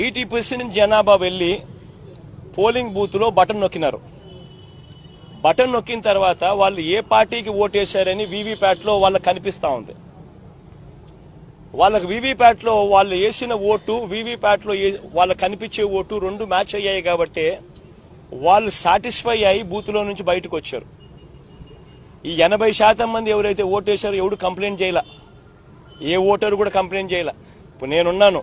Eighty percent జనాభా వెళ్ళి polling బూత్లో బటన్ నొక్కినారు. బటన్ నొక్కిన తర్వాత వాళ్ళు ఏ పార్టీకి ఓటేశారని వీవీప్యాట్లో వాళ్ళకి కనిపిస్తూ ఉంది. వాళ్ళకి వీవీప్యాట్లో వాళ్ళు వేసిన ఓటు వీవీప్యాట్లో వాళ్ళకి కనిపించే ఓటు రెండు మ్యాచ్ అయ్యాయి కాబట్టి వాళ్ళు సాటిస్ఫై అయ్యి బూత్లో నుంచి బయటకు వచ్చారు. ఈ ఎనభై శాతం మంది ఎవరైతే ఓటేశారో ఎవడు కంప్లైంట్ చేయలే? ఏ ఓటరు కూడా కంప్లైంట్ చేయలే? ఇప్పుడు నేనున్నాను.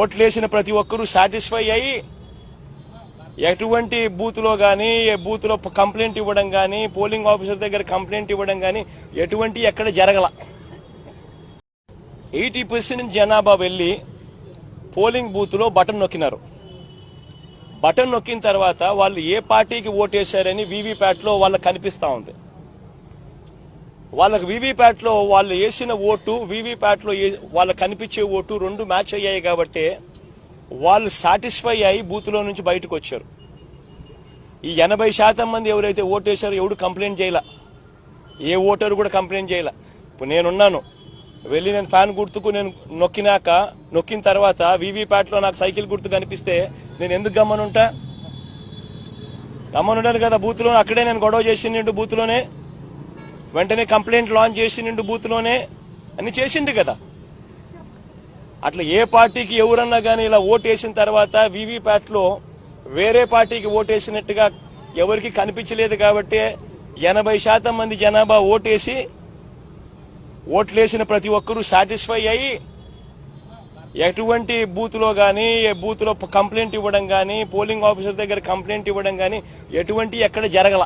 ఓట్లేసిన ప్రతి ఒక్కరూ సాటిస్ఫై అయ్యి ఎటువంటి బూత్లో కానీ బూత్లో కంప్లైంట్ ఇవ్వడం కానీ పోలింగ్ ఆఫీసర్ దగ్గర కంప్లైంట్ ఇవ్వడం కానీ ఎటువంటి ఎక్కడ జరగల. ఎయిటీ పర్సెంట్ జనాభా వెళ్ళి పోలింగ్ బూత్లో బటన్ నొక్కినారు. బటన్ నొక్కిన తర్వాత వాళ్ళు ఏ పార్టీకి ఓటేశారని వీవీప్యాట్లో వాళ్ళకి కనిపిస్తూ ఉంది. వాళ్ళకి వీవీప్యాట్లో వాళ్ళు వేసిన ఓటు వీవీప్యాట్లో వాళ్ళకి కనిపించే ఓటు రెండు మ్యాచ్ అయ్యాయి కాబట్టి వాళ్ళు సాటిస్ఫై అయ్యి బూత్లో నుంచి బయటకు వచ్చారు. ఈ ఎనభై శాతం మంది ఎవరైతే ఓటేశారో ఎవడు కంప్లైంట్ చేయలే? ఏ ఓటరు కూడా కంప్లైంట్ చేయలే? ఇప్పుడు నేనున్నాను. వెళ్ళి నేను ఫ్యాన్ గుర్తుకు నేను నొక్కినాక నొక్కిన తర్వాత వీవీప్యాట్లో నాకు సైకిల్ గుర్తు కనిపిస్తే నేను ఎందుకు గమ్మనుంటా? గమ్మనుంటాను కదా బూత్లో అక్కడే నేను గొడవ చేసిండు బూత్లోనే. వెంటనే కంప్లైంట్ లాంచ్ చేసిండు బూత్లోనే అన్ని చేసిండు కదా. అట్లా ఏ పార్టీకి ఎవరన్నా కానీ ఇలా ఓటేసిన తర్వాత వీవీప్యాట్లో వేరే పార్టీకి ఓటేసినట్టుగా ఎవరికి కనిపించలేదు కాబట్టి ఎనభై శాతం మంది జనాభా ఓటేసి ఓట్లేసిన ప్రతి ఒక్కరూ సాటిస్ఫై అయ్యి ఎటువంటి బూత్లో కానీ బూత్లో కంప్లైంట్ ఇవ్వడం కానీ పోలింగ్ ఆఫీసర్ దగ్గర కంప్లైంట్ ఇవ్వడం కానీ ఎటువంటి ఎక్కడ జరగల.